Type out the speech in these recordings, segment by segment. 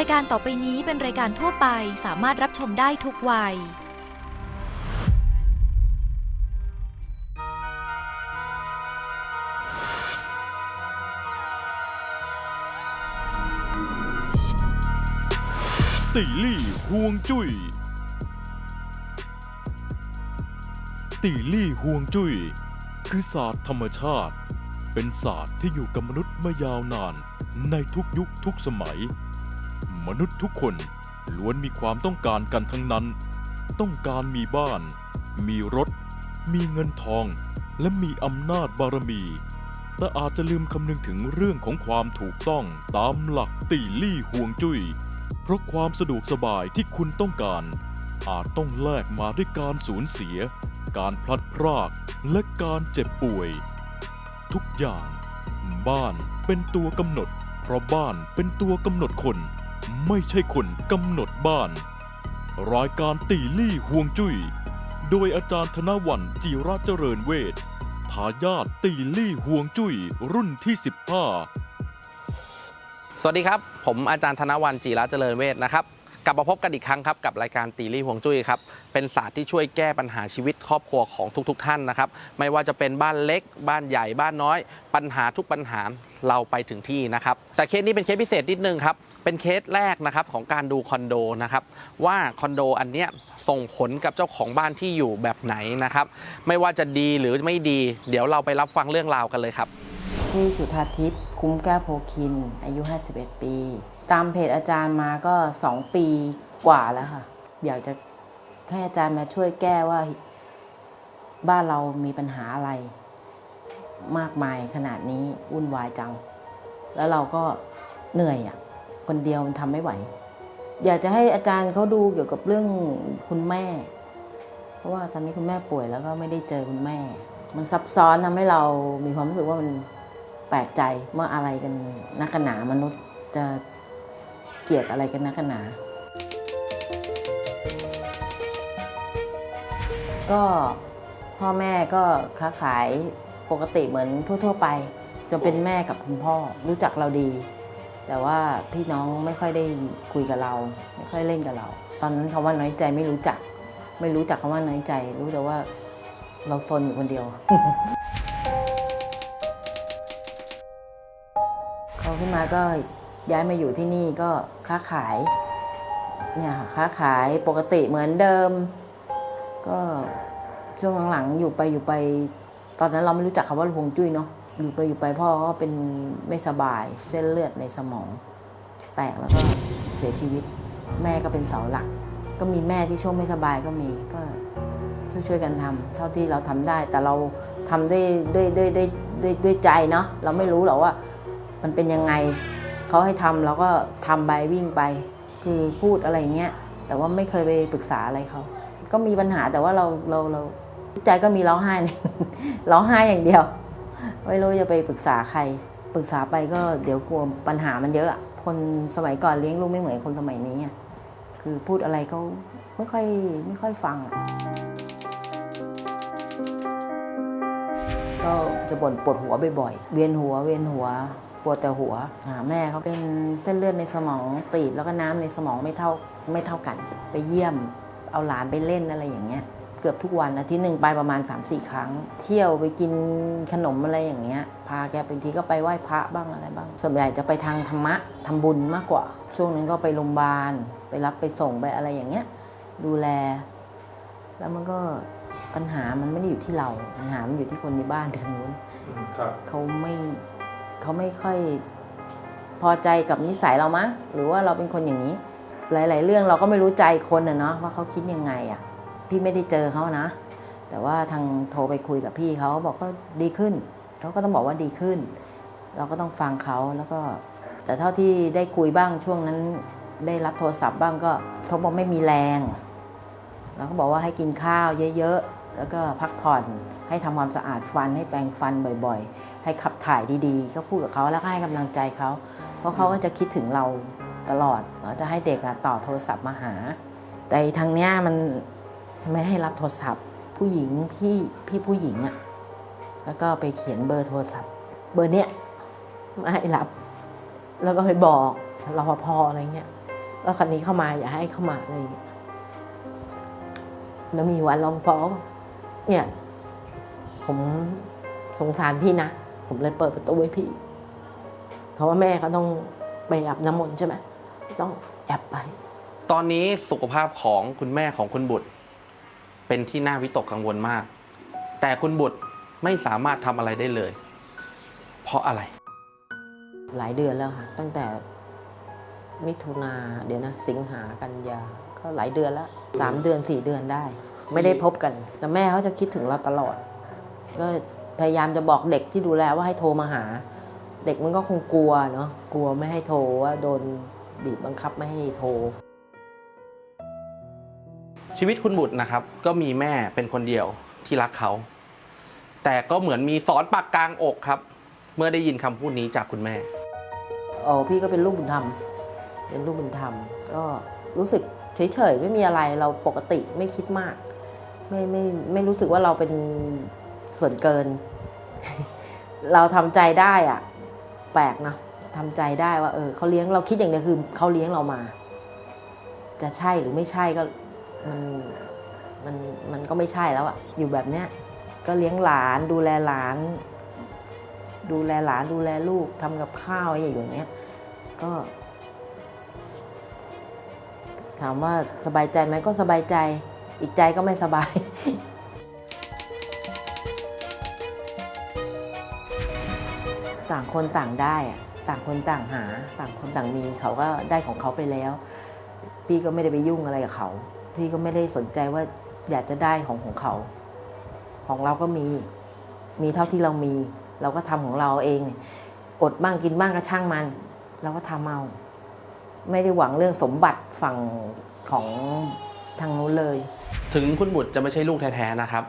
รายการต่อไปนี้เป็นรายการทั่วไปสามารถรับชมได้ทุกวัยตีลี่ห่วงจุย้ยตีลี่ห่วงจุย้ยคือศาสตร์ธรรมชาติ เป็นศาสตร์ที่อยู่กับมนุษย์มายาวนาน ในทุกยุคทุกสมัย มนุษย์ทุกคนล้วนมีความต้องการกันทั้งนั้น ต้องการมีบ้าน มีรถ มีเงินทอง และมีอำนาจบารมี แต่อาจจะลืมคำนึงถึงเรื่องของความถูกต้องตามหลักตีลี่ห่วงจุย้ย เพราะความสะดวกสบายที่คุณต้องการ อาจต้องแลกมาด้วยการสูญเสีย การพลัดพราก และการเจ็บป่วย ทุกอย่าง บ้านเป็นตัวกำหนด เพราะบ้านเป็นตัวกำหนดคน ไม่ใช่คนกำหนดบ้าน รายการตีลี่ห่วงจุย้ย โดยอาจารย์ธนวันจีระเจริญเวททายาทตีลี่ห่วงจุย้ยรุ่นที่ 15 สวัสดีครับ ผมอาจารย์ธนวันจีระเจริญเวทนะครับกลับมาพบกันอีกครั้งครับกับรายการตีรี่ห่วงจุ้ยครับเป็นศาสตร์ที่ช่วยแก้ปัญหาชีวิตครอบครัวของทุกๆทท่านนะครับ ไม่ว่าจะเป็นบ้านเล็ก บ้านใหญ่บ้านน้อย ปัญหาทุกปัญหาเราไปถึงที่นะครับ แต่เคสนี้เป็นเคสพิเศษนิดนึงครับ เป็นเคสแรกนะครับของการดูคอนโดนะครับว่าคอนโดอันเนี้ยส่งผลกับเจ้าของบ้านที่อยู่แบบไหนนะครับไม่ว่าจะดีหรือไม่ดี เดี๋ยวเราไปรับฟังเรื่องราวกันเลยครับที่จุธาทิพย์คุ้มแก้วโพคิน อายุ 51 ปี ตามเพจอาจารย์มาก็ 2 ปีกว่าแล้วค่ะ อยากจะให้อาจารย์มาช่วยแก้ว่าบ้านเรามีปัญหาอะไร มากมายขนาดนี้วุ่นวายจัง แล้วเราก็เหนื่อยอะ คนเดียวมันทำไม่ไหว อยากจะให้อาจารย์เขาดูเกี่ยวกับเรื่องคุณแม่ เพราะว่าตอนนี้คุณแม่ป่วยแล้วก็ไม่ได้เจอคุณแม่ มันซับซ้อนทำให้เรามีความรู้สึกว่ามันแปลกใจว่าอะไรกันนักหนามนุษย์จะเกลียดอะไรกันนักหนา ก็พ่อแม่ก็ค้าขายปกติเหมือนทั่ว ๆ ไป จะเป็นแม่กับคุณพ่อรู้จักเราดี แต่ว่าพี่น้องไม่ค่อยได้คุยกับเรา ไม่ค่อยเล่นกับเรา ตอนนั้นคำว่าน้อยใจไม่รู้จัก ไม่รู้จักคำว่าน้อยใจ รู้แต่ว่าเราซนอยู่คนเดียวเขาขึ้นมาก็ย้ายมาอยู่ที่นี่ก็ค้าขายเนี่ยค่ะค้าขายปกติเหมือนเดิม ก็ช่วงหลังๆอยู่ไปอยู่ไป ตอนนั้นเราไม่รู้จักคำว่าฮวงจุ้ยเนาะ อยู่ไปอยู่ไปพ่อก็เป็นไม่สบายเส้นเลือดในสมอง แตกแล้วก็เสียชีวิต แม่ก็เป็นเสาหลัก ก็มีแม่ที่ช่วงไม่สบายก็มีก็ช่วยช่วยๆกันทำเท่าที่เราทำได้แต่เราทำด้วยด้วยด้วยด้วยด้วยด้วยใจเนาะเราไม่รู้หรอกว่า มันเป็นยังไงเขาให้ทำเราก็ทำไปวิ่งไป คือพูดอะไรเงี้ยแต่ว่าไม่เคยไปปรึกษาอะไรเขาก็มีปัญหาแต่ว่าเราเราเราใจก็มีร้องไห้เนี่ยร้องไห้อย่างเดียว ไม่รู้จะไปปรึกษาใคร ปรึกษาไปก็เดี๋ยวกลัวปัญหามันเยอะ คนสมัยก่อนเลี้ยงลูกไม่เหมือนคนสมัยนี้คือพูดอะไรเขาไม่ค่อยไม่ค่อยฟัง ก็จะบ่นปวดหัวบ่อยๆ เวียนหัวเวียนหัวปวดแต่หัวหาแม่เขาเป็นเส้นเลือดในสมองตีบแล้วก็น้ำในสมองไม่เท่าไม่เท่ากัน ไปเยี่ยมเอาหลานไปเล่นอะไรอย่างเงี้ย เกือบทุกวันอาทิตย์หนึ่งไปประมาณ 3-4 ครั้ง เที่ยวไปกินขนมอะไรอย่างเงี้ย พาแกบางทีก็ไปไหว้พระบ้างอะไรบ้าง ส่วนใหญ่จะไปทางธรรมะทำบุญมากกว่า ช่วงนึงก็ไปโรงพยาบาล ไปรับไปส่งไปอะไรอย่างเงี้ย ดูแล แล้วมันก็ปัญหามันไม่ได้อยู่ที่เรา ปัญหามันอยู่ที่คนในบ้านทางนู้นเขาไม่เขาไม่ค่อยพอใจกับนิสัยเรามั้งหรือว่าเราเป็นคนอย่างนี้ หลาย ๆ เรื่องเราก็ไม่รู้ใจคนนะเนาะว่าเขาคิดยังไงอะ่ะ พี่ไม่ได้เจอเขานะ แต่ว่าทางโทรไปคุยกับพี่เขาบอกก็ดีขึ้นเขาก็ต้องบอกว่าดีขึ้น เราก็ต้องฟังเขาแล้วก็ แต่เท่าที่ได้คุยบ้างช่วงนั้น ได้รับโทรศัพท์บ้างก็เขาบอกไม่มีแรงแล้วก็บอกว่าให้กินข้าวเยอะๆ แล้วก็พักผ่อน ให้ทำความสะอาดฟัน ให้แปรงฟันบ่อยๆ ให้ขับถ่ายดีๆ ก็พูดกับเขาแล้วก็ให้กำลังใจเขา เพราะเขาก็จะคิดถึงเราตลอดเราจะให้เด็กอะต่อโทรศัพท์มาหา แต่ทางเนี้ยมัน ไม่ให้รับโทรศัพท์ ผู้หญิงพี่พี่ผู้หญิงอะแล้วก็ไปเขียนเบอร์โทรศัพท์ เบอร์เนี้ยไม่ให้รับ แล้วก็ไปบอกรปภอะไรเงี้ยแล้วคันนี้เข้ามาอย่าให้เข้ามาอะไรเงี้ยแล้วมีวันรองพอเนี่ยผมสงสารพี่นะ ผมเลยเปิดประตูให้พี่ เพราะว่าแม่เขาต้องไปอาบน้ำมนต์ใช่ไหมต้องแอบไป ตอนนี้สุขภาพของคุณแม่ของคุณบุตร เป็นที่น่าวิตกกังวลมาก แต่คุณบุตรไม่สามารถทำอะไรได้เลย เพราะอะไร หลายเดือนแล้วค่ะตั้งแต่มิถุนาเดี๋ยวนะ สิงหากันยาก็หลายเดือนแล้วสามเดือนสี่เดือนได้ ไม่ได้พบกัน แต่แม่เขาจะคิดถึงเราตลอด ก็พยายามจะบอกเด็กที่ดูแลว่าให้โทรมาหา เด็กมันก็คงกลัวเนาะกลัวไม่ให้โทรว่าโดนบีบบังคับไม่ให้โทร ชีวิตคุณบุตรนะครับ ก็มีแม่เป็นคนเดียวที่รักเขา แต่ก็เหมือนมีสอนปากกลางอกครับ เมื่อได้ยินคำพูดนี้จากคุณแม่อ๋อพี่ก็เป็นลูกบุญธรรม เป็นลูกบุญธรรม ก็รู้สึกเฉยๆไม่มีอะไรเราปกติไม่คิดมาก ไม่ไม่ไม่รู้สึกว่าเราเป็นส่วนเกิน เราทำใจได้อะแปลกเนะทำใจได้ว่าเออเขาเลี้ยงเราคิดอย่างเดียวคือเขาเลี้ยงเรามา จะใช่หรือไม่ใช่ก็ มันมันมันก็ไม่ใช่แล้วอะอยู่แบบเนี้ยก็เลี้ยงหลานดูแลหลาน ดูแลหลานดูแลลูกทำกับข้าวอะไรอย่างเงี้ยก็ ถามว่าสบายใจไหมก็สบายใจ อีกใจก็ไม่สบายต่างคนต่างได้ต่างคนต่างหา ต่างคนต่างมีเขาก็ได้ของเขาไปแล้ว พี่ก็ไม่ได้ไปยุ่งอะไรกับเขา พี่ก็ไม่ได้สนใจว่าอยากจะได้ของของเขา ของเราก็มี มีเท่าที่เรามี เราก็ทำของเราเอง อดบ้างกินบ้างก็ช่างมัน เราก็ทำเอา ไม่ได้หวังเรื่องสมบัติฝั่งของทางนู้นเลย ถึงคุณบุตรจะไม่ใช่ลูกแท้ๆนะครับ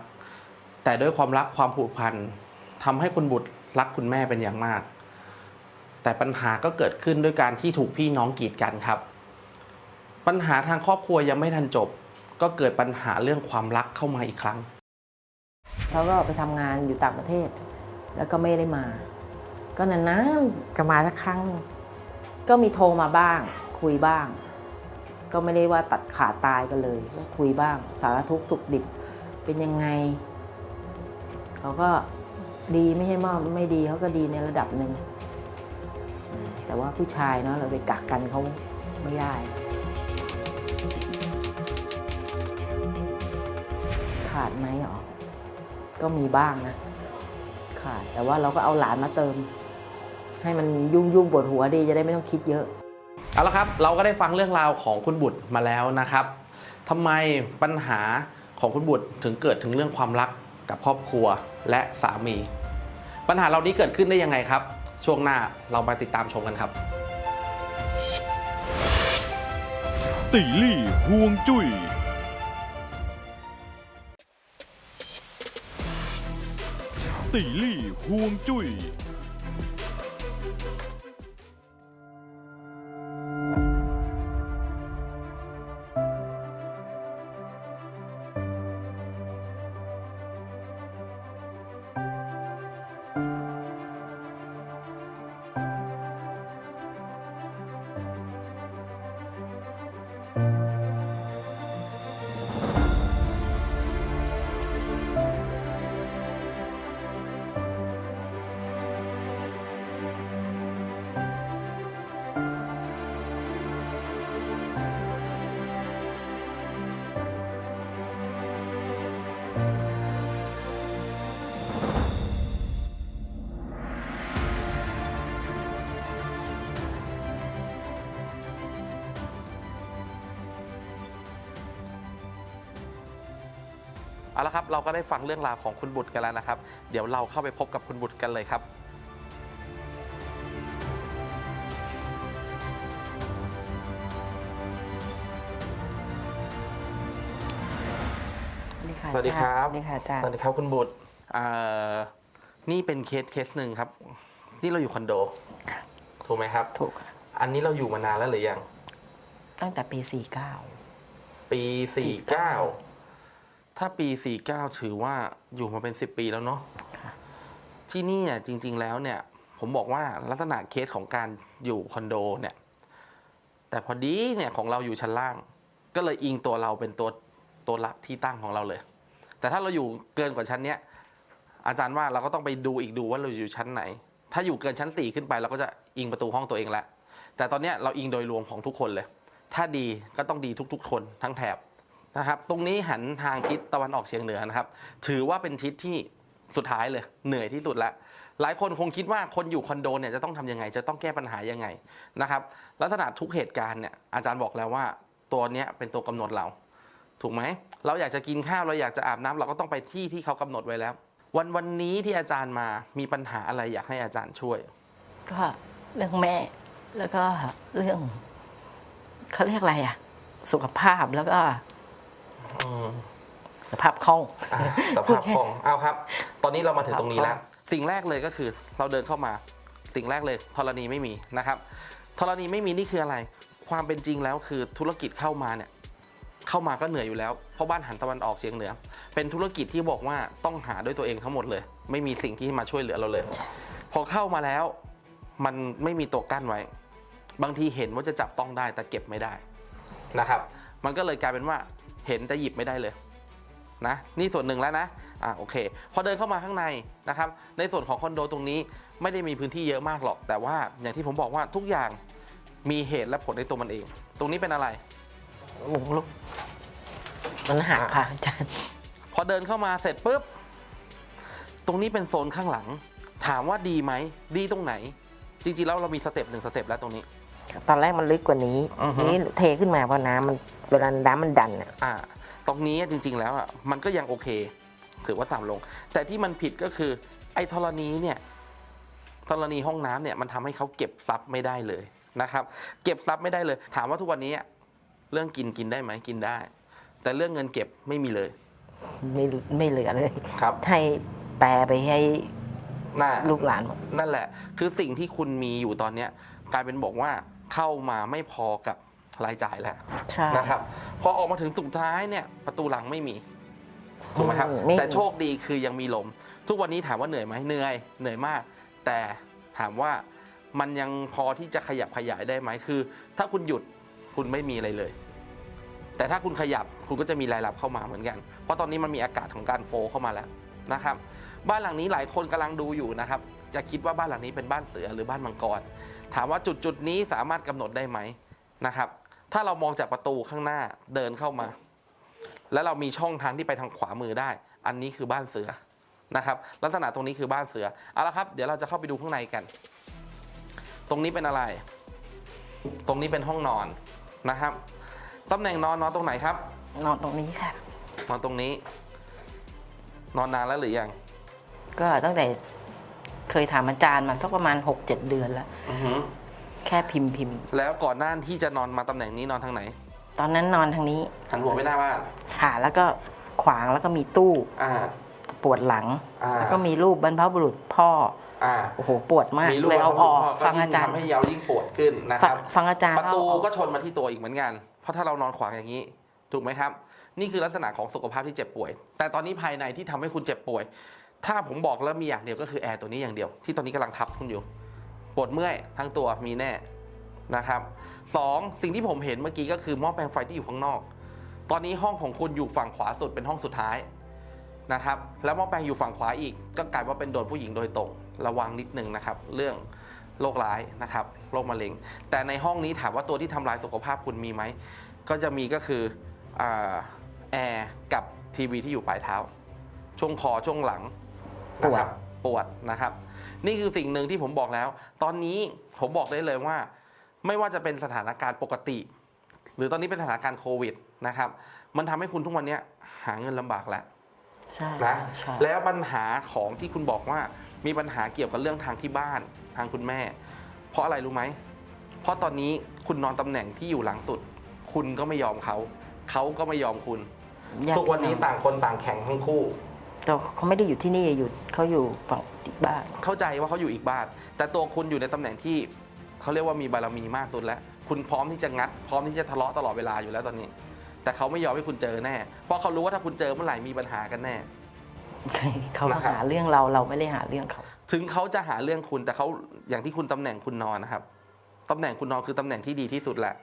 แต่ด้วยความรักความผูกพันทำให้คุณบุตรรักคุณแม่เป็นอย่างมาก แต่ปัญหาก็เกิดขึ้นด้วยการที่ถูกพี่น้องกีดกันครับ ปัญหาทางครอบครัวยังไม่ทันจบ ก็เกิดปัญหาเรื่องความรักเข้ามาอีกครั้ง เขาก็ไปทำงานอยู่ต่างประเทศ แล้วก็ไม่ได้มา ก็นานๆก็มาสักครั้ง ก็มีโทรมาบ้าง คุยบ้าง ก็ไม่ได้ว่าตัดขาดตายกันเลยก็คุยบ้าง สารทุกข์สุขดิบเป็นยังไง เขาก็ดีไม่ใช่ว่าไม่ดีเขาก็ดีในระดับหนึ่งแต่ว่าผู้ชายเนาะเราไปกักกันเขาไม่ได้ ขาดไหมหรอ ก็มีบ้างนะ ขาด แต่ว่าเราก็เอาหลานมาเติม ให้มันยุ่งยุ่งๆปวดหัวดีจะได้ไม่ต้องคิดเยอะ เอาละครับ เราก็ได้ฟังเรื่องราวของคุณบุตรมาแล้วนะครับทำไมปัญหาของคุณบุตรถึงเกิดถึงเรื่องความรักกับครอบครัวและสามี ปัญหาเหล่านี้เกิดขึ้นได้ยังไงครับ ช่วงหน้าเรามาติดตามชมกันครับตีลี่ห่วงจุย้ย ตีลี่ห่ว เอาละครับเราก็ได้ฟังเรื่องราวของคุณบุตรกันแล้วนะครับ เดี๋ยวเราเข้าไปพบกับคุณบุตรกันเลยครับสวัสดีครับสวัสดีค่ะอาจารสวัสย์ดีครับคุณบุตรเอ่อนี่เป็นเคสเคสหนึ่งครับ นี่เราอยู่คอนโด ถูกไหมครับ ถูกค่ะอันนี้เราอยู่มานานแล้วหรือยัง ตั้งแต่ปี 49 ปี 49 ถ้าปี 49 ถือว่าอยู่มาเป็น 10 ปีแล้วเนาะค่ะที่นี่เนี่ยจริง ๆ แล้วเนี่ย ผมบอกว่าลักษณะเคสของการอยู่คอนโดเนี่ยแแต่พอดีเนี่ยของเราอยู่ชั้นล่าง ก็เลยอิงตัวเราเป็นตัวตัวหลักที่ตั้งของเราเลย แต่ถ้าเราอยู่เกินกว่าชั้นเนี้ยอาจารย์ว่าเราก็ต้องไปดูอีกดูว่าเราอยู่ชั้นไหน ถ้าอยู่เกินชั้นสี่ขึ้นไปเราก็จะอิงประตูห้องตัวเองละแต่ตอนเนี้ยเราอิงโดยรวมของทุกคนเลย ถ้าดีก็ต้องดีทุก ๆ คนทั้งแถบ นะครับ ตรงนี้หันทางทิศตะวันออกเฉียงเหนือนะครับ ถือว่าเป็นทิศที่สุดท้ายเลย เหนื่อยที่สุดแล้วหลายคนคงคิดว่าคนอยู่คอนโดเนี่ยจะต้องทำยังไง จะต้องแก้ปัญหายังไงนะครับ ลักษณะทุกเหตุการณ์เนี่ยอาจารย์บอกแล้วว่าตัวเนี้ยเป็นตัวกำหนดเรา ถูกไหม เราอยากจะกินข้าว เราอยากจะอาบน้ำเราก็ต้องไปที่ที่เขากำหนดไว้แล้ว วันวันนี้ที่อาจารย์มามีปัญหาอะไรอยากให้อาจารย์ช่วย ก็เรื่องแม่แล้วก็เรื่องเขาเรียกอะไรอะสุขภาพแล้วก็ สภาพคล่อง อะสพูภาดพแค่ของเอาครับ ตอนนี้เรามาถึงตรงนี้แล้วสภาพสิ่งแรกเลยก็คือเราเดินเข้ามา สิ่งแรกเลยธรณีไม่มีนะครับธรณีไม่มีนี่คืออะไร ความเป็นจริงแล้วคือธุรกิจเข้ามาเนี่ย เข้ามาก็เหนื่อยอยู่แล้ว เพราะบ้านหันตะวันออกเฉียงเหนือ เป็นธุรกิจที่บอกว่าต้องหาด้วยตัวเองทั้งหมดเลย ไม่มีสิ่งที่มาช่วยเหลือเราเลย พอเข้ามาแล้ว มันไม่มีตัวกั้นไว้ บางทีเห็นว่าจะจับต้องได้แต่เก็บไม่ได้นะครับ มันก็เลยกลายเป็นว่า เห็นแต่หยิบไม่ได้เลยนะนี่ส่วนหนึ่งแล้วนะอ่าโอเค พอเดินเข้ามาข้างในนะครับ ในส่วนของคอนโดตรงนี้ไม่ได้มีพื้นที่เยอะมากหรอก แต่ว่าอย่างที่ผมบอกว่าทุกอย่างมีเหตุและผลในตัวมันเอง ตรงนี้เป็นอะไรหมุงลูกมันหักค่ะอาจารย์ พอเดินเข้ามาเสร็จปุ๊บ ตรงนี้เป็นโซนข้างหลัง ถามว่าดีไหม ดีตรงไหน จริงๆแล้วเรามีสเต็ปหนึ่งสเต็ปแล้วตรงนี้ ตอนแรกมันลึกกว่านี้อือฮึ นี้เทขึ้นมาเพราะน้ำมันเวลาน้ำมันดันอะอ่า ตรงนี้จริง ๆ แล้วอะมันก็ยังโอเค ถือว่าต่ำลง แต่ที่มันผิดก็คือ ไอ้ธรณีเนี่ยธรณีห้องน้ำเนี่ยมันทำให้เขาเก็บทรัพย์ไม่ได้เลยนะครับ เก็บทรัพย์ไม่ได้เลย ถามว่าทุกวันนี้อะเรื่องกินกินได้ไหมกินได้ แต่เรื่องเงินเก็บไม่มีเลยไม่ไม่เหลือเลย ครับให้แปลไปให้น่า ลูกหลานหมด นั่นแหละ คือสิ่งที่คุณมีอยู่ตอนเนี้ยกลายเป็นบอกว่า เข้ามาไม่พอกับรายจ่ายแล้วใช่ นะครับ พอออกมาถึงสุดท้ายเนี่ยประตูหลังไม่มีถูกไหมครับไม่แต่โชคดีคือยังมีลม ทุกวันนี้ถามว่าเหนื่อยไหมเหนื่อยเหนื่อยมาก แต่ถามว่ามันยังพอที่จะขยับขยายได้ไหมคือ ถ้าคุณหยุดคุณไม่มีอะไรเลย แต่ถ้าคุณขยับคุณก็จะมีรายรับเข้ามาเหมือนกัน เพราะตอนนี้มันมีอากาศของการโฟลเข้ามาแล้วนะครับ บ้านหลังนี้หลายคนกำลังดูอยู่นะครับ จะคิดว่าบ้านหลังนี้เป็นบ้านเสือหรือบ้านมังกร ถามว่าจุดจุดๆนี้สามารถกำหนดได้ไหมนะครับ ถ้าเรามองจากประตูข้างหน้าเดินเข้ามา แล้วเรามีช่องทางที่ไปทางขวามือได้ อันนี้คือบ้านเสือนะครับลักษณะตรงนี้คือบ้านเสือเอาละครับเดี๋ยวเราจะเข้าไปดูข้างในกัน ตรงนี้เป็นอะไร ตรงนี้เป็นห้องนอนนะครับตำแหน่งนอนนอนตรงไหนครับ นอนตรงนี้ค่ะ นอนตรงนี้ นอนนานแล้วหรือยัง ก็ตั้งแต่ เคยถามอาจารย์มาสักประมาณ 6-7 เดือนแล้ว อือหือแค่พิมพ์พิมพ์แล้วก่อนหน้าที่จะนอนมาตำแหน่งนี้นอนทางไหน ตอนนั้นนอนทางนี้หันหัวไปหน้าบ้านค่ะแล้วก็ขวางแล้วก็มีตู้อ่า ปวดหลัง อ่า แล้วก็มีรูปบรรพบุรุษพ่อ อ่าโอ้โห ปวดมากมีลูกเลยเอาออกก็ฟังยิ่อาจารย์ ทำให้เรายิ่งปวดขึ้นนะคฟังรับฟังอาจารย์ประตูเล่าออก็ชนมาที่ตัวอีกเหมือนกัน เพราะถ้าเรานอนขวางอย่างนี้ ถูกไหมครับ นี่คือลักษณะของสุขภาพที่เจ็บป่วย แต่ตอนนี้ภายในที่ทำให้คุณเจ็บป่วย ถ้าผมบอกแล้วมีอย่างเดียวก็คือแอร์ตัวนี้อย่างเดียว ที่ตอนนี้กำลังทับคุณอยู่ปวดเมื่อยทั้งตัวมีแน่นะครับสองสิ่งที่ผมเห็นเมื่อกี้ก็คือหม้อแปลงไฟที่อยู่ข้างนอก ตอนนี้ห้องของคุณอยู่ฝั่งขวาสุดเป็นห้องสุดท้ายนะครับแล้วหม้อแปลงอยู่ฝั่งขวาอีก ก็กลายว่าเป็นโดนผู้หญิงโดยตรงระวังนิดนึงนะครับเรื่องโรคร้ายนะครับโรคมะเร็ง แต่ในห้องนี้ถามว่าตัวที่ทำลายสุขภาพคุณมีไหมก็จะมีก็คืออแอร์กับทีวีที่อยู่ปลายเท้าช่วงคอช่วงหลัง นะครับปวดนะครับ นี่คือสิ่งหนึ่งที่ผมบอกแล้ว ตอนนี้ผมบอกได้เลยว่า ไม่ว่าจะเป็นสถานการณ์ปกติ หรือตอนนี้เป็นสถานการณ์โควิดนะครับ มันทำให้คุณทุกวันนี้หาเงินลำบากแล้วใช่นะใช่แล้วปัญหาของที่คุณบอกว่ามีปัญหาเกี่ยวกับเรื่องทางที่บ้านทางคุณแม่ เพราะอะไรรู้ไหม เพราะตอนนี้คุณนอนตำแหน่งที่อยู่หลังสุด คุณก็ไม่ยอมเขา เขาก็ไม่ยอมคุณญาติทุกวันนี้ต่างคนต่างแข่งทั้งคู่ แต่เขาไม่ได้อยู่ที่นี่อยู่เขาอยู่ฝั่งที่บ้าน เข้าใจว่าเขาอยู่อีกบ้าน แต่ตัวคุณอยู่ในตำแหน่งที่เขาเรียกว่ามีบารมีมากสุดแล้ว คุณพร้อมที่จะงัด พร้อมที่จะทะเลาะตลอดเวลาอยู่แล้วตอนนี้ แต่เขาไม่ยอมให้คุณเจอแน่ เพราะเขารู้ว่าถ้าคุณเจอเมื่อไหร่มีปัญหากันแน่ เขามานะครับหาเรื่องเราเราไม่ได้หาเรื่องเขา ถึงเขาจะหาเรื่องคุณแต่เขาอย่างที่คุณตำแหน่งคุณนอนนะครับตำแหน่งคุณนอนคือตำแหน่งที่ดีที่สุดแหละ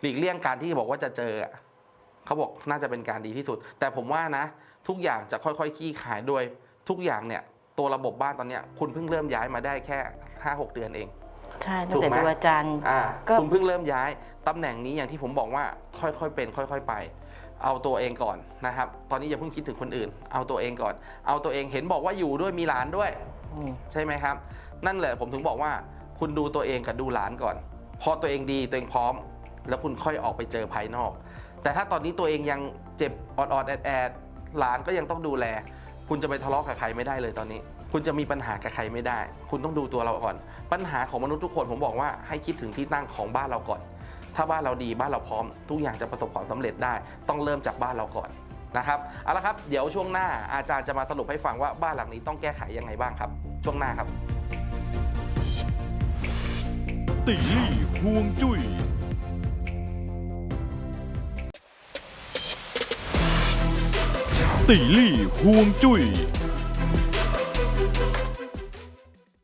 หลีกเลี่ยงการที่บอกว่าจะเจออะ เขาบอกน่าจะเป็นการดีที่สุด แต่ผมว่านะ ทุกอย่างจะค่อยๆขี้ขายด้วยทุกอย่างเนี่ยตัวระบบบ้านตอนเนี้ยคุณเพิ่งเริ่มย้ายมาได้แค่ห้าหกเดือนเอง ใช่ตั้งแต่ถูกไหมดูอาจารย์อ่าก็คุณเพิ่งเริ่มย้ายตำแหน่งนี้อย่างที่ผมบอกว่าค่อยๆเป็น ค่อย ๆ ไป เอาตัวเองก่อนนะครับ ตอนนี้อย่าเพิ่งคิดถึงคนอื่น เอาตัวเองก่อน เอาตัวเองเห็นบอกว่าอยู่ด้วยมีหลานด้วยนี่ใช่ไหมครับ นั่นแหละผมถึงบอกว่าคุณดูตัวเองกับดูหลานก่อน พอตัวเองดีตัวเองพร้อม แล้วคุณค่อยออกไปเจอภายนอก แต่ถ้าตอนนี้ตัวเองยังเจ็บออดๆแอดแอดหลานก็ยังต้องดูแล คุณจะไปทะเลาะกับใครไม่ได้เลยตอนนี้ คุณจะมีปัญหากับใครไม่ได้ คุณต้องดูตัวเราก่อน ปัญหาของมนุษย์ทุกคนผมบอกว่าให้คิดถึงที่ตั้งของบ้านเราก่อน ถ้าบ้านเราดีบ้านเราพร้อม ทุกอย่างจะประสบความสำเร็จได้ ต้องเริ่มจากบ้านเราก่อนนะครับเอาละครับเดี๋ยวช่วงหน้าอาจารย์จะมาสรุปให้ฟังว่าบ้านหลังนี้ต้องแก้ไขยังไงบ้างครับ ช่วงหน้าครับ ตีลี่ห่วงจุย้ย ตีลี่ห่วงจุย้ย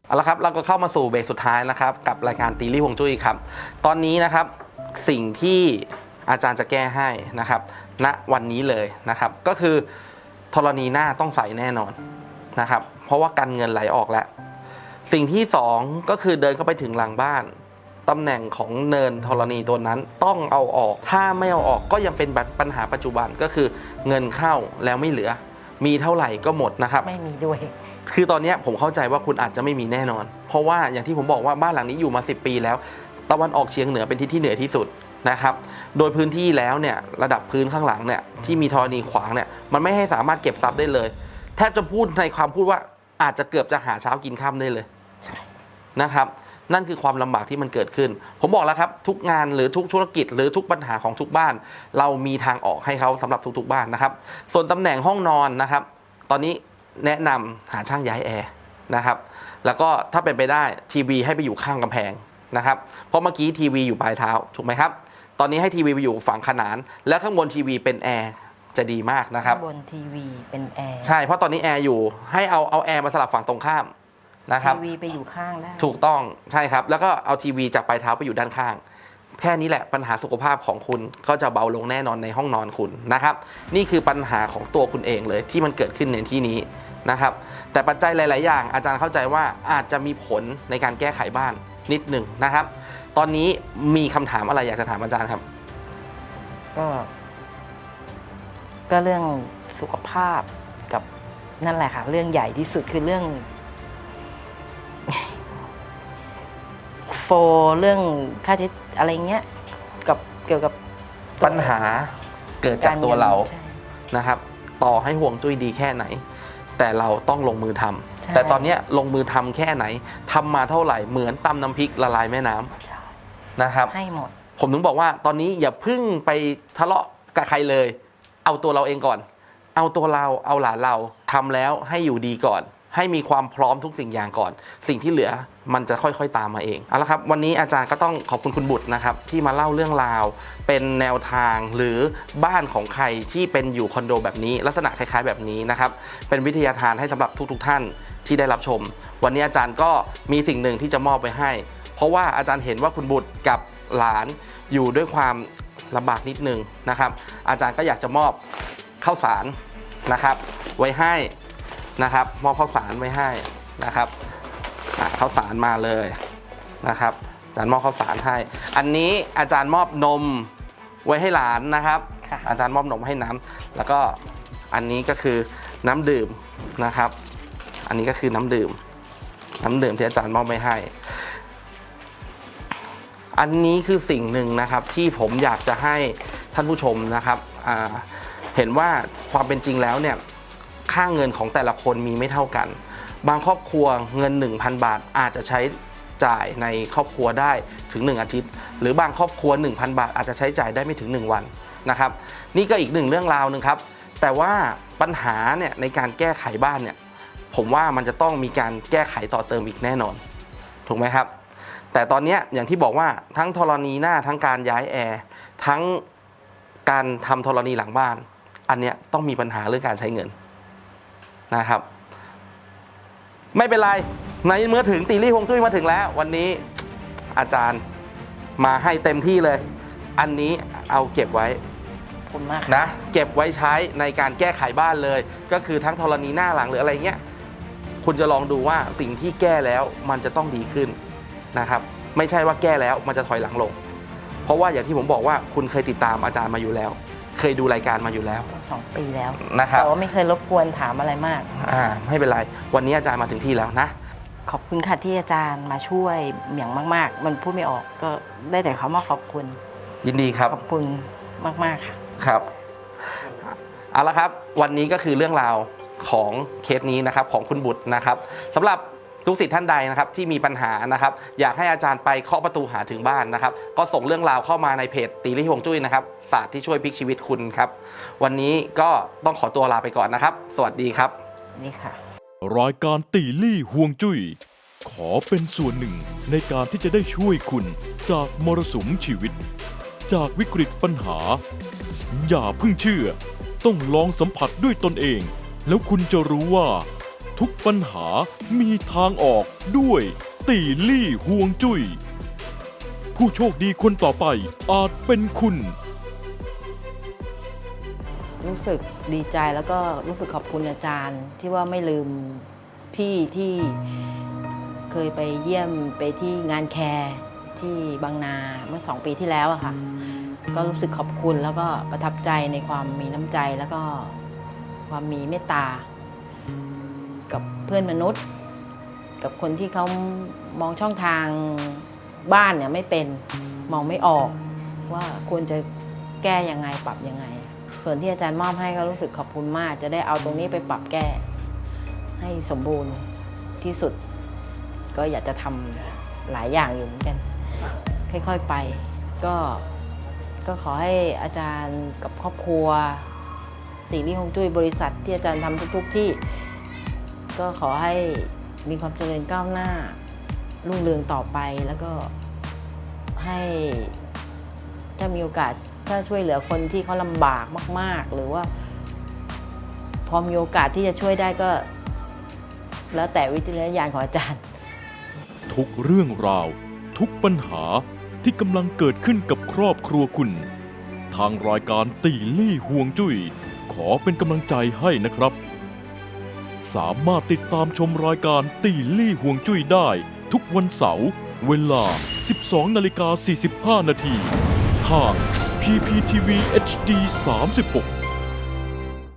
เอาละครับเราก็เข้ามาสู่เบรกสุดท้ายนะครับ กับรายการตีลี่ฮวงจุ้ยครับ ตอนนี้นะครับสิ่งที่อาจารย์จะแก้ให้นะครับณวันนี้เลยนะครับ ก็คือธรณีหน้าต้องใส่แน่นอนนะครับ เพราะว่ากันเงินไหลออกแล้ว สิ่งที่สองก็คือเดินเข้าไปถึงหลังบ้าน ตำแหน่งของเนินธรณีตัวนั้นต้องเอาออก ถ้าไม่เอาออกก็ยังเป็นปัญหาปัจจุบันก็คือเงินเข้าแล้วไม่เหลือ มีเท่าไหร่ก็หมดนะครับไม่มีด้วย คือตอนเนี้ยผมเข้าใจว่าคุณอาจจะไม่มีแน่นอน เพราะว่าอย่างที่ผมบอกว่าบ้านหลังนี้อยู่มา 10 ปีแล้ว ตะวันออกเฉียงเหนือเป็นทิศที่เหนือที่สุดนะครับ โดยพื้นที่แล้วเนี่ยระดับพื้นข้างหลังเนี่ยที่มีธรณีขวางเนี่ยมันไม่ให้สามารถเก็บทรัพย์ได้เลยแทบจะพูดในความพูดว่าอาจจะเกือบจะหาเช้ากินค่ำได้เลยใช่นะครับ นั่นคือความลำบากที่มันเกิดขึ้น ผมบอกแล้วครับ ทุกงานหรือทุกธุรกิจ หรือทุกปัญหาของทุกบ้าน เรามีทางออกให้เขาสำหรับทุกๆบ้านนะครับ ส่วนตำแหน่งห้องนอนนะครับ ตอนนี้แนะนำหาช่างย้ายแอร์นะครับ แล้วก็ถ้าเป็นไปได้ทีวีให้ไปอยู่ข้างกำแพงนะครับ เพราะเมื่อกี้ทีวีอยู่ปลายเท้าถูกไหมครับ ตอนนี้ให้ทีวีไปอยู่ฝั่งขนาน และข้างบนทีวีเป็นแอร์จะดีมากนะครับข้างบนทีวีเป็นแอร์ใช่เพราะตอนนี้แอร์อยู่ให้เอาเอาแอร์มาสลับฝั่งตรงข้าม นะครับทีวีไปอยู่ข้างได้ถูกต้องใช่ครับ แล้วก็เอาทีวีจากปลายเท้าไปอยู่ด้านข้าง แค่นี้แหละปัญหาสุขภาพของคุณก็จะเบาลงแน่นอนในห้องนอนคุณนะครับ นี่คือปัญหาของตัวคุณเองเลยที่มันเกิดขึ้นในที่นี้นะครับ แต่ปัจจัยหลาย ๆ อย่างอาจารย์เข้าใจว่าอาจจะมีผลในการแก้ไขบ้านนิดหนึ่งนะครับ ตอนนี้มีคำถามอะไรอยากจะถามอาจารย์ครับ ก็ ก็เรื่องสุขภาพกับนั่นแหละค่ะ เรื่องใหญ่ที่สุดคือเรื่อง โฟเรื่องค่าใช้อะไรเงี้ยกับเกี่ยวกับปัญหาเกิดจากตัวเราใช่ นะครับ ต่อให้ห่วงจุ้ยดีแค่ไหน แต่เราต้องลงมือทำใช่ แต่ตอนเนี้ยลงมือทำแค่ไหนทำมาเท่าไหร่เหมือนตำน้ำพริกละลายแม่น้ำใช่นะครับ ให้หมด ผมถึงบอกว่าตอนนี้อย่าเพึ่งไปทะเลาะกับใครเลย เอาตัวเราเองก่อน เอาตัวเราเอาหลานเราทำแล้วให้อยู่ดีก่อน ให้มีความพร้อมทุกสิ่งอย่างก่อน สิ่งที่เหลือ มันจะค่อยๆตามมาเองเอาละครับวันนี้อาจารย์ก็ต้องขอบคุณคุณบุตรนะครับที่มาเล่าเรื่องราว เป็นแนวทางหรือบ้านของใครที่เป็นอยู่คอนโดแบบนี้ ลักษณะคล้ายๆแบบนี้นะครับเป็นวิทยาทานให้สำหรับทุก ๆ ท่านที่ได้รับชม วันนี้อาจารย์ก็มีสิ่งหนึ่งที่จะมอบไปให้ เพราะว่าอาจารย์เห็นว่าคุณบุตรกับหลานอยู่ด้วยความลำบากนิดนึงนะครับ อาจารย์ก็อยากจะมอบข้าวสารนะครับ ไว้ให้นะครับ มอบข้าวสารไว้ให้นะครับ ข้าวสารมาเลยนะครับอาจารย์มอบข้าวสารให้ อันนี้อาจารย์มอบนมไว้ให้หลานนะครับ ค่ะ อาจารย์มอบนมให้น้ำแล้วก็อันนี้ก็คือน้ำดื่มนะครับ อันนี้ก็คือน้ำดื่ม น้ำดื่มที่อาจารย์มอบไว้ให้ อันนี้คือสิ่งหนึ่งนะครับที่ผมอยากจะให้ท่านผู้ชมนะครับอ่าเห็นว่าความเป็นจริงแล้วเนี่ยค่าเงินของแต่ละคนมีไม่เท่ากัน บางครอบครัวเงิน 1,000 บาทอาจจะใช้จ่ายในครอบครัวได้ถึง 1 อาทิตย์ หรือบางครอบครัว 1,000 บาทอาจจะใช้จ่ายได้ไม่ถึง 1 วันนะครับ นี่ก็อีกหนึ่งเรื่องราวหนึ่งครับ แต่ว่าปัญหาเนี่ยในการแก้ไขบ้านเนี่ยผมว่ามันจะต้องมีการแก้ไขต่อเติมอีกแน่นอน ถูกไหมครับ แต่ตอนนี้อย่างที่บอกว่าทั้งธรณีหน้าทั้งการย้ายแอร์ทั้งการทำธรณีหลังบ้าน อันเนี้ยต้องมีปัญหาเรื่องการใช้เงินนะครับ ไม่เป็นไรในเมื่อถึงตีรี่ฮวงจุ้ยมาถึงแล้ว วันนี้อาจารย์มาให้เต็มที่เลย อันนี้เอาเก็บไว้ขอบคุณมากค่ะนะ เก็บไว้ใช้ในการแก้ไขบ้านเลย ก็คือทั้งธรณีหน้าหลังหรืออะไรเงี้ยคุณจะลองดูว่าสิ่งที่แก้แล้วมันจะต้องดีขึ้นนะครับ ไม่ใช่ว่าแก้แล้วมันจะถอยหลังลง เพราะว่าอย่างที่ผมบอกว่าคุณเคยติดตามอาจารย์มาอยู่แล้ว เคยดูรายการมาอยู่แล้ว สองปีแล้วนะครับ แต่ว่าไม่เคยรบกวนถามอะไรมาก อ่าไม่เป็นไร วันนี้อาจารย์มาถึงที่แล้วนะ ขอบคุณค่ะที่อาจารย์มาช่วยอย่างมาก ๆ มันพูดไม่ออกก็ได้แต่คำว่าขอบคุณ ยินดีครับขอบคุณมาก ๆ ค่ะ ครับเอาละครับ วันนี้ก็คือเรื่องราวของเคสนี้นะครับของคุณบุตรนะครับสำหรับ ลูกศิษย์ท่านใดนะครับที่มีปัญหานะครับอยากให้อาจารย์ไปเคาะประตูหาถึงบ้านนะครับ ก็ส่งเรื่องราวเข้ามาในเพจตีลี่ฮวงจุ้ยนะครับศาสตร์ที่ช่วยพลิกชีวิตคุณครับ วันนี้ก็ต้องขอตัวลาไปก่อนนะครับ สวัสดีครับ นี่ค่ะ รายการตีลี่ห่วงจุย้ยขอเป็นส่วนหนึ่งในการที่จะได้ช่วยคุณจากมรสุมชีวิต จากวิกฤตปัญหา อย่าเพิ่งเชื่อ ต้องลองสัมผัสด้วยตนเอง แล้วคุณจะรู้ว่า ทุกปัญหามีทางออกด้วย ตีลี่ห่วงจุย้ย ผู้โชคดีคนต่อไปอาจเป็นคุณ รู้สึกดีใจแล้วก็รู้สึกขอบคุณอาจารย์ ที่ว่าไม่ลืมพี่ที่เคยไปเยี่ยมไปที่งานแคร์ที่บางนาเมื่อสองปีที่แล้วอะค่ะ ก็รู้สึกขอบคุณแล้วก็ประทับใจในความมีน้ำใจแล้วก็ความมีเมตตา พื่อนมนุษย์ กับคนที่เขามองช่องทางบ้านเนี่ยไม่เป็นมองไม่ออก ว่าควรจะแก้ยังไงปรับยังไง ส่วนที่อาจารย์มอบให้ก็รู้สึกขอบคุณมาก จะได้เอาตรงนี้ไปปรับแก้ ให้สมบูรณ์ที่สุด ก็อยากจะทำหลายอย่างอยู่เหมือนกัน ค่อยๆไป ก็ก็ขอให้อาจารย์กับครอบครัว ติลี่ฮงจุ้ยบริษัทที่อาจารย์ทำทุก ๆ ที่ ก็ขอให้มีความเจริญก้าวหน้า รุ่งเรืองต่อไปแล้วก็ให้ถ้ามีโอกาสถ้าช่วยเหลือคนที่เขาลำบากมาก ๆ หรือว่า พอมีโอกาสที่จะช่วยได้ก็ แล้วแต่วิจารณญาณของอาจารย์ ทุกเรื่องราว ทุกปัญหาที่กำลังเกิดขึ้นกับครอบครัวคุณ ทางรายการตีลี่ห่วงจุย้ยขอเป็นกำลังใจให้นะครับ สามารถติดตามชมรายการตีลี่ห่วงจุ้ยได้ ทุกวันเสาร์เวลา 12 นาฬิกา 45 นาทีทาง PPTV HD 36